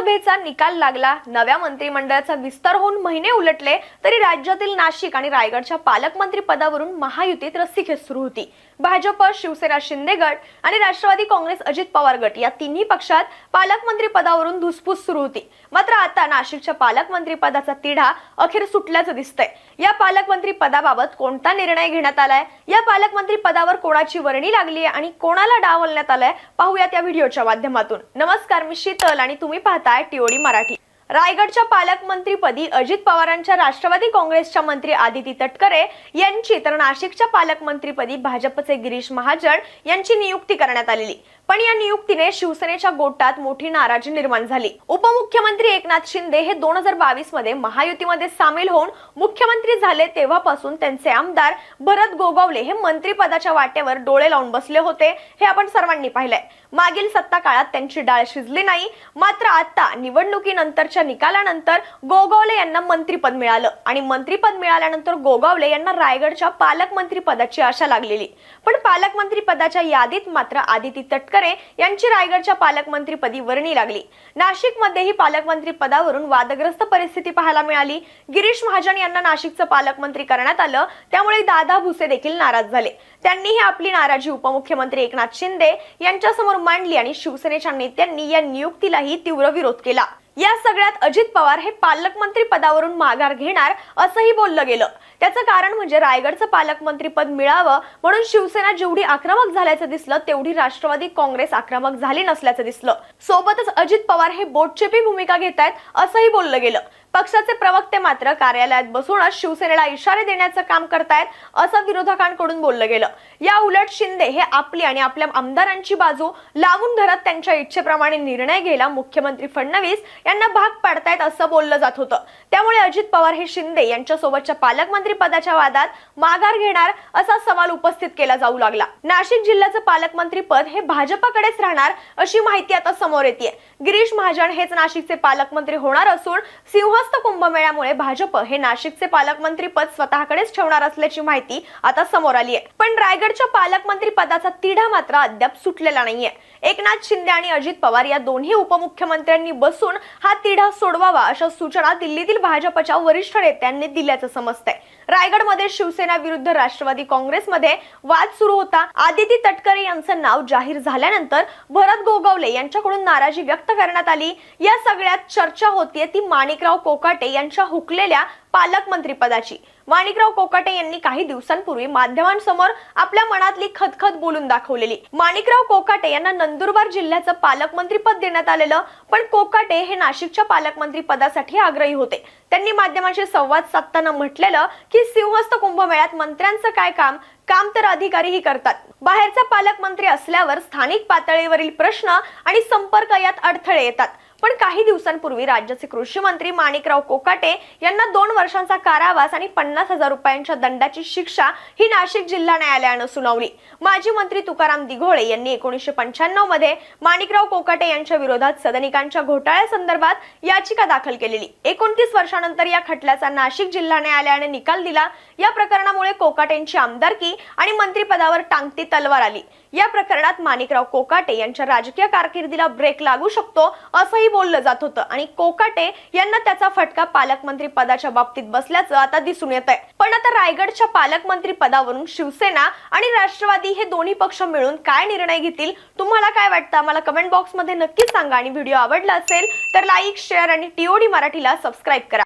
लोकसभेचा निकाल लागला. नव्या मंत्रिमंडळाचा विस्तार होऊन महिने उलटले तरी राज्यातील नाशिक आणि रायगडच्या पालकमंत्री पदावरून महायुतीत रस्सीखेच सुरू होती. भाजप शिवसेना शिंदे गट आणि राष्ट्रवादी काँग्रेस अजित पवार गट या तिन्ही पक्षात पालकमंत्री पदावरून धुसफूस सुरू होती. मात्र आता नाशिकच्या पालकमंत्री पदाचा तिढा अखेर सुटल्याचं दिसतंय. या पालकमंत्री पदाबाबत कोणता निर्णय घेण्यात आलाय? या पालकमंत्री पदावर कोणाची वर्णी लागली आहे आणि कोणाला डावलण्यात आलाय पाहूयात या व्हिडिओच्या माध्यमातून. नमस्कार मी शीतल आणि तुम्ही पाहताय टीओडी मराठी. रायगडच्या पालकमंत्रीपदी अजित पवारांच्या राष्ट्रवादी काँग्रेसच्या मंत्री आदिती तटकरे यांची तर नाशिकच्या पालकमंत्रीपदी भाजपचे गिरीश महाजन यांची नियुक्ती करण्यात आलेली. पण या नियुक्तीने शिवसेनेच्या गोटात मोठी नाराजी निर्माण झाली. उपमुख्यमंत्री एकनाथ शिंदे हे दोन हजार बावीसमध्ये महायुतीमध्ये सामील होऊन मुख्यमंत्री झाले तेव्हापासून त्यांचे आमदार भरत गोगावले हे मंत्रीपदाच्या वाटेवर डोळे लावून बसले होते हे आपण सर्वांनी पाहिलंय. मागील सत्ता काळात त्यांची डाळ शिजली नाही मात्र आता निवडणुकीनंतरच्या निकालानंतर गोगावले यांना मंत्रीपद मिळालं. आणि मंत्रीपद मिळाल्यानंतर गोगावले यांना रायगडच्या पालकमंत्री पदाची आशा लागलेली. पण पालकमंत्री पदाच्या यादीत मात्र आदिती तटकरे यांची रायगडच्या पालकमंत्रीपदी वर्णी लागली. नाशिकमध्येही पालकमंत्री पदावरून वादग्रस्त परिस्थिती पाहायला मिळाली. गिरीश महाजन यांना नाशिकचं पालकमंत्री करण्यात आलं. त्यामुळे दादा भुसे देखील नाराज झाले. त्यांनीही आपली नाराजी उपमुख्यमंत्री एकनाथ शिंदे यांच्यासमोर मांडली आणि शिवसेनेच्या नेत्यांनी या नियुक्तीलाही तीव्र विरोध केला. या सगळ्यात अजित पवार हे पालकमंत्री पदावरून माघार घेणार असंही बोललं गेलं. त्याचं कारण म्हणजे रायगडचं पालकमंत्रीपद मिळावं म्हणून शिवसेना जेवढी आक्रमक झाल्याचं दिसलं तेवढी राष्ट्रवादी काँग्रेस आक्रमक झाली नसल्याचं दिसलं. सोबतच अजित पवार हे बोटचेपी भूमिका घेत आहेत असंही बोललं गेलं. पक्षाचे प्रवक्ते मात्र कार्यालयात बसूनच शिवसेनेला इशारे देण्याचं काम करतायत असं विरोधकांकडून बोललं गेलं. या उलट शिंदे हे आपली आणि आपल्या आमदारांची बाजू लावून धरत त्यांच्या इच्छेप्रमाणे निर्णय घ्यायला मुख्यमंत्री फडणवीस यांना भाग पाडतायत असं बोललं जात होतं. त्यामुळे अजित पवार हे शिंदे यांच्यासोबतच्या पालकमंत्री पदाच्या वादात माघार घेणार असा सवाल उपस्थित केला जाऊ लागला. नाशिक जिल्ह्याचं पालकमंत्री पद हे भाजपाकडेच राहणार अशी माहिती आता समोर येते गिरीश महाजन हेच नाशिकचे पालकमंत्री होणार असून सिंहस्थ कुंभमेळ्यामुळे भाजप हे नाशिकचे पालकमंत्री पद स्वतःकडेच ठेवणार असल्याची माहिती आता समोर आली आहे पण रायगडच्या पालकमंत्री पदाचा तिढा मात्र अद्याप सुटलेला नाहीये. एकनाथ शिंदे आणि अजित पवार या दोन्ही उपमुख्यमंत्र्यांनी बसून हा तिढा सोडवावा अशा सूचना दिल्लीतील भाजपच्या वरिष्ठ नेत्यांनी दिल्याचं समजतंय. रायगडमध्ये शिवसेना विरुद्ध राष्ट्रवादी काँग्रेसमध्ये वाद सुरू होता. आदिती तटकरे यांचं नाव जाहीर झाल्यानंतर भरत गोगावले यांच्याकडून नाराजी व्यक्त करण्यात आली. या सगळ्यात चर्चा होतीये ती माणिकराव कोकाटे यांच्या हुकलेल्या पालकमंत्रीपदाची माणिकराव कोकाटे यांनी काही दिवसांपूर्वी माध्यमांसमोर आपल्या मनातली खतखत बोलून दाखवलेली. माणिकराव कोकाटे यांना नंदुरबार जिल्ह्याचं पालकमंत्रीपद देण्यात आलेलं पण कोकाटे हे नाशिकच्या पालकमंत्री पदासाठी आग्रही होते. त्यांनी माध्यमांशी संवाद साधताना म्हटलेलं की सिंहस्थ कुंभमेळ्यात मंत्र्यांचं काय काम काम तर अधिकारीही करतात. बाहेरचा पालकमंत्री असल्यावर स्थानिक पातळीवरील प्रश्न आणि संपर्क यात अडथळे येतात. पण काही दिवसांपूर्वी राज्याचे कृषी मंत्री माणिकराव कोकाटे यांना दोन वर्षांचा कारावास आणि पन्नास हजार रुपयांच्या दंडाची शिक्षा ही नाशिक जिल्हा न्यायालयानं सुनावली. माजी मंत्री तुकाराम दिघोळे यांनी एकोणीसशे पंच्याण्णवमध्ये माणिकराव कोकाटे यांच्या विरोधात सदनिकांच्या घोटाळ्यासंदर्भात याचिका दाखल केलेली. एकोणतीस वर्षानंतर या खटल्याचा नाशिक जिल्हा न्यायालयाने निकाल दिला. या प्रकरणामुळे कोकाटेंची आमदारकी आणि मंत्रिपदावर टांगती तलवार आली. या प्रकरणात माणिकराव कोकाटे यांच्या राजकीय कारकिर्दीला ब्रेक लागू शकतो असंही बोललं जात होतं. आणि कोकाटे यांना त्याचा फटका पालकमंत्री पदाच्या बाबतीत बसल्याचं आता दिसून येत आहे पण आता रायगडच्या पालकमंत्री पदावरून शिवसेना आणि राष्ट्रवादी हे दोन्ही पक्ष मिळून काय निर्णय घेतील? तुम्हाला काय वाटतं? आम्हाला कमेंट बॉक्समध्ये नक्कीच सांगा. आणि व्हिडिओ आवडला असेल तर लाईक शेअर आणि टीओडी मराठीला सबस्क्राईब करा.